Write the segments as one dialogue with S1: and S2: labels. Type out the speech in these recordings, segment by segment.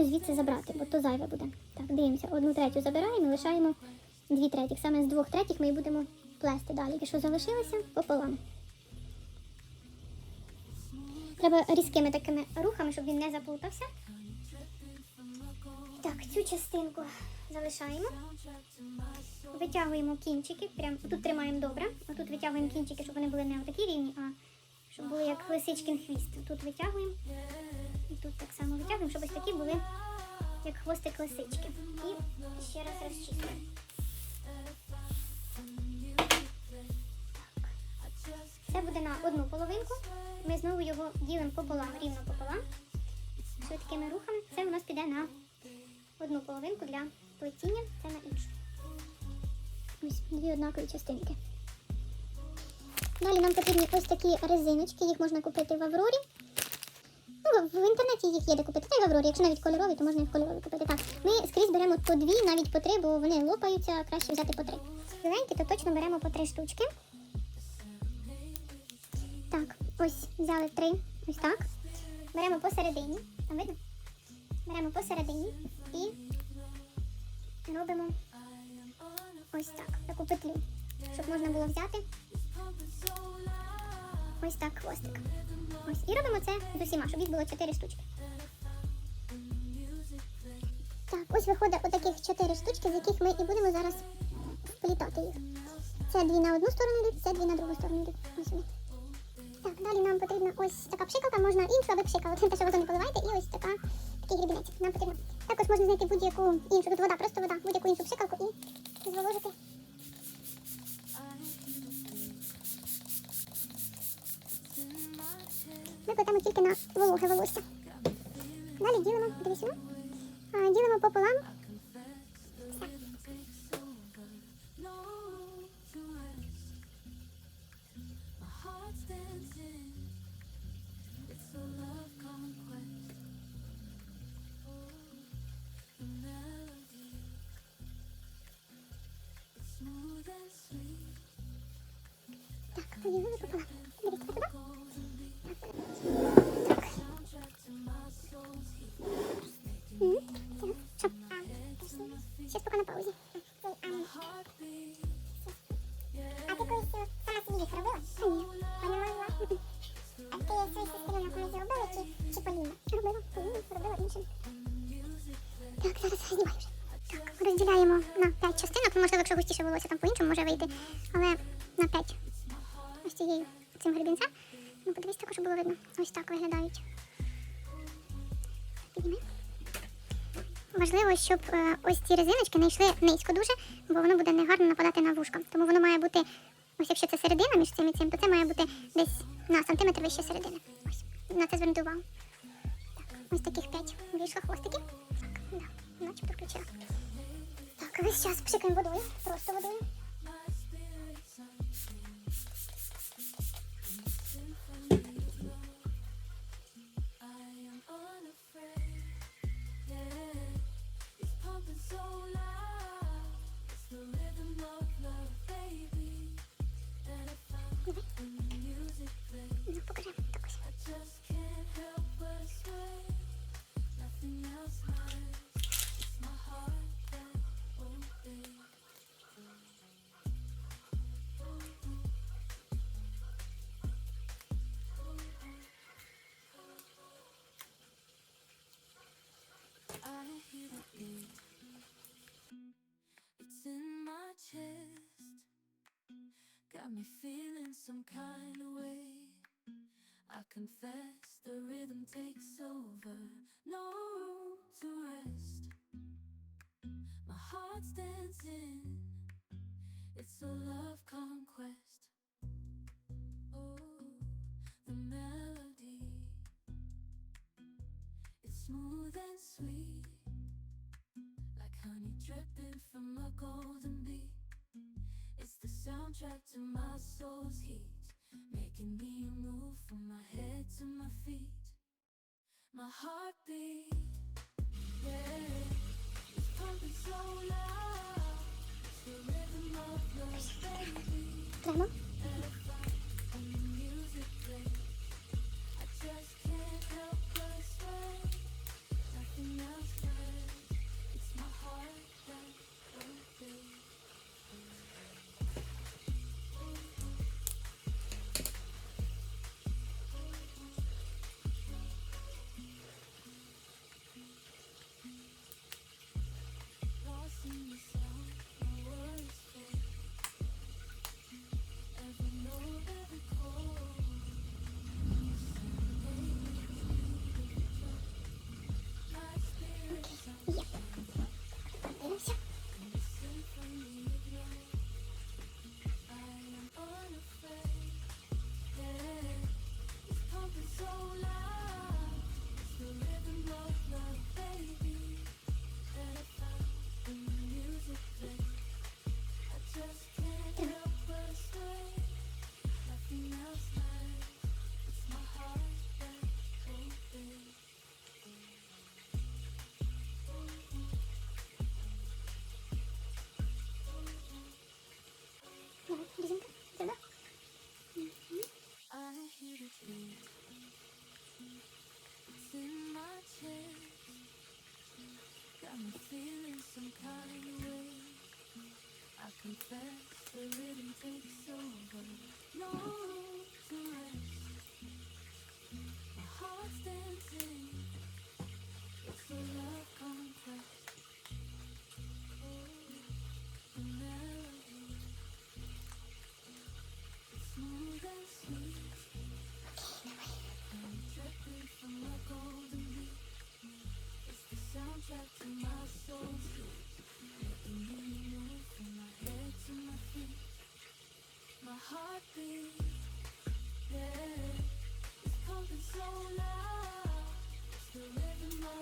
S1: третю звідси забрати, бо то зайве буде. Так, дивимося, одну третю забираємо і лишаємо дві третіх. Саме з двох третіх ми і будемо плести далі. І що залишилося пополам. Треба різкими такими рухами, щоб він не заплутався. Так, цю частинку залишаємо. Витягуємо кінчики. Прям тут тримаємо добре. Отут витягуємо кінчики, щоб вони були не такі рівні, а щоб були як лисичкин хвіст. Тут витягуємо. Тут так само витягуємо, щоб ось такі були як хвостик лисички. І ще раз розчісуємо. Це буде на одну половинку. Ми знову його ділимо пополам, рівно пополам. Швидкими рухами. Це у нас піде на одну половинку для плетіння, це на іншу. Ось дві однакові частинки. Далі нам потрібні ось такі резиночки, їх можна купити в Аврорі. Ну, в інтернеті їх є де купити. Та й Аврорі, якщо навіть кольорові, то можна і в кольорові купити. Так, ми скрізь беремо по дві, навіть по три, бо вони лопаються, краще взяти по три. Біленькі, то точно беремо по три штучки. Так, ось взяли три, ось так. Беремо посередині. Там видно? Беремо посередині і робимо ось так, таку петлю, щоб можна було взяти ось так хвостик. Ось. І робимо це з усіма, щоб їх було 4 штучки. Так, ось виходить отаких 4 штучки, з яких ми і будемо зараз вплітати їх. Це дві на одну сторону йдуть, це дві на другу сторону йдуть. Ось вони. Так, далі нам потрібна ось така пшикалка, можна іншу, аби пшикала. Те, що воду не поливаєте, і ось така, такий грібінець. Нам потрібно. Також можна знайти будь-яку іншу, тут вода, просто вода, будь-яку іншу пшикалку і зволожити. Ми тільки на вологе волосся. Далі ділимо, дивись, ну, ділимо пополам. Ну, подивись також, було видно. Ось так виглядають. Підніми. Важливо, щоб е, ось ці резиночки не йшли низько дуже, бо воно буде негарно нападати на вушко. Тому воно має бути, ось якщо це середина між цим і цим, то це має бути десь на сантиметр вище середини. Ось. На це звернути увагу. Так, ось таких п'ять вийшло хвостиків. Так, да, начебто включила. Так, весь час пшикаємо водою, просто водою.
S2: Got me feeling some kind of way. I confess the rhythm takes over. No room to rest. My heart's dancing. It's a love conquest. Oh, the melody. It's smooth and sweet. Like honey dripping from a golden bee. Soundtrack to my soul's heat, making me move from my head to my feet. My heartbeat, yeah, it's pumping so loud. It's the rhythm of love, baby.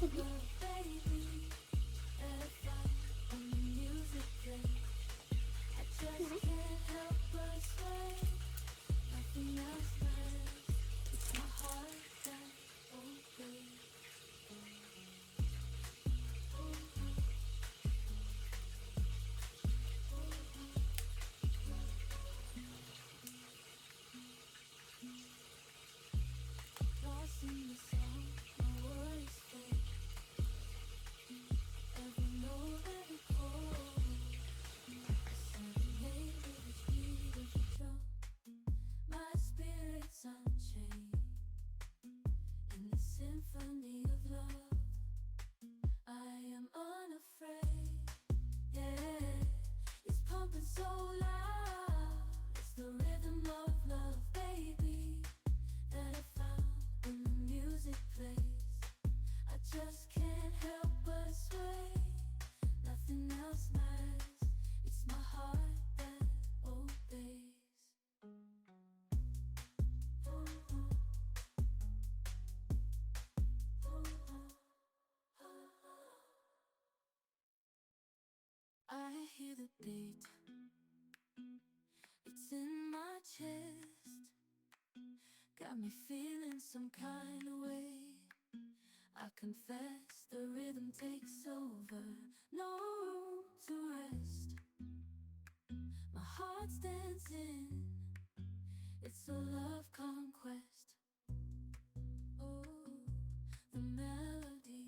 S2: Thank you. Got me feeling some kind of way. I confess the rhythm takes over. No room to rest. My heart's dancing. It's a love conquest. Oh, the melody.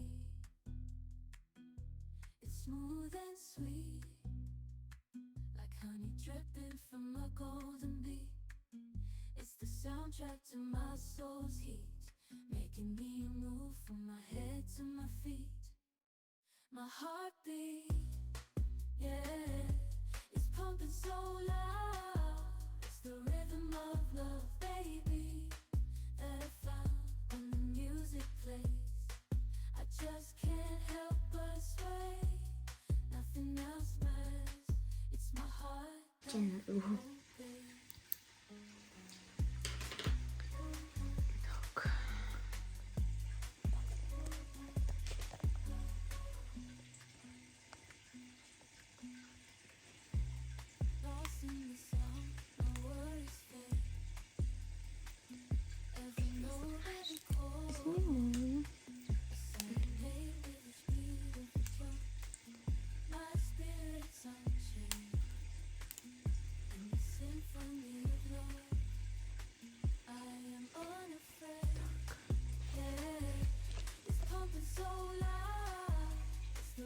S2: It's smooth. contract in my soul's heat, making me move from my head to my feet. My heartbeat, yeah, it's pumping so loud. It's the rhythm of love, baby, that I found when the music plays. I just can't help but sway. Nothing else matters. It's my heart.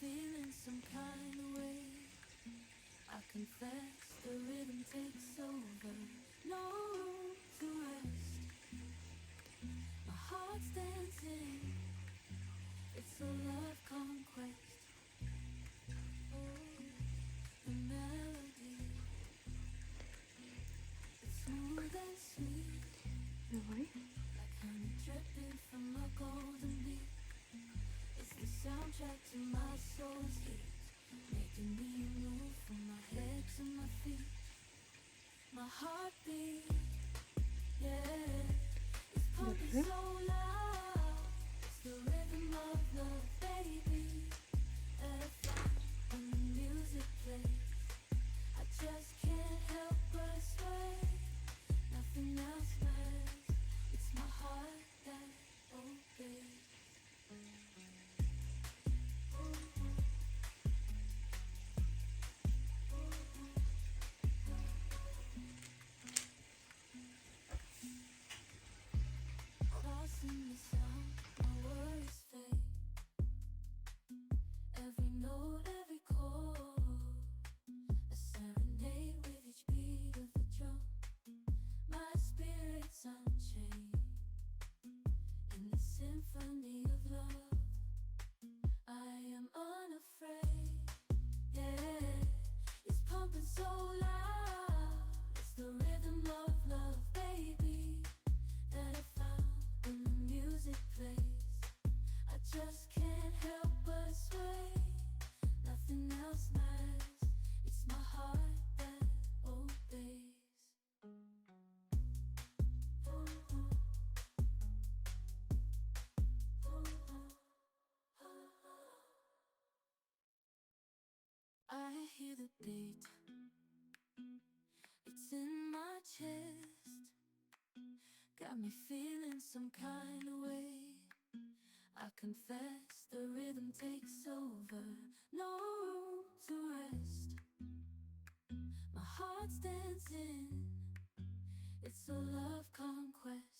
S2: feeling some kind of way. I confess the rhythm takes over. No. heartbeat, yeah, it's pumping so got me feeling some kind of way. I confess the rhythm takes over, no room to rest. My heart's dancing, it's a love conquest.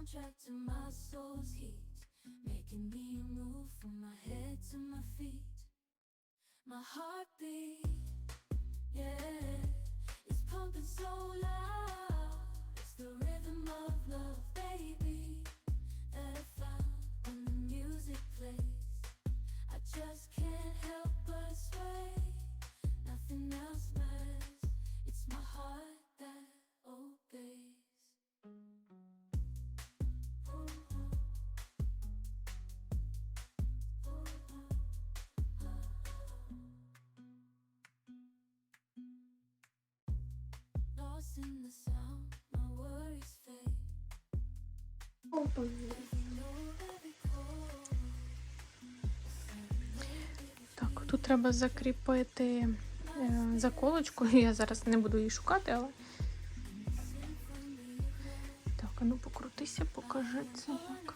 S2: Soundtrack to my soul's heat, making me move from my head to my feet. My heartbeat, yeah, it's pumping so loud. Lost in the sound, my worries fade. Every note, every chord.
S3: Так, тут треба закріпити е, заколочку. Я зараз не буду її шукати, але. Так, а ну покрутися, покажи це як.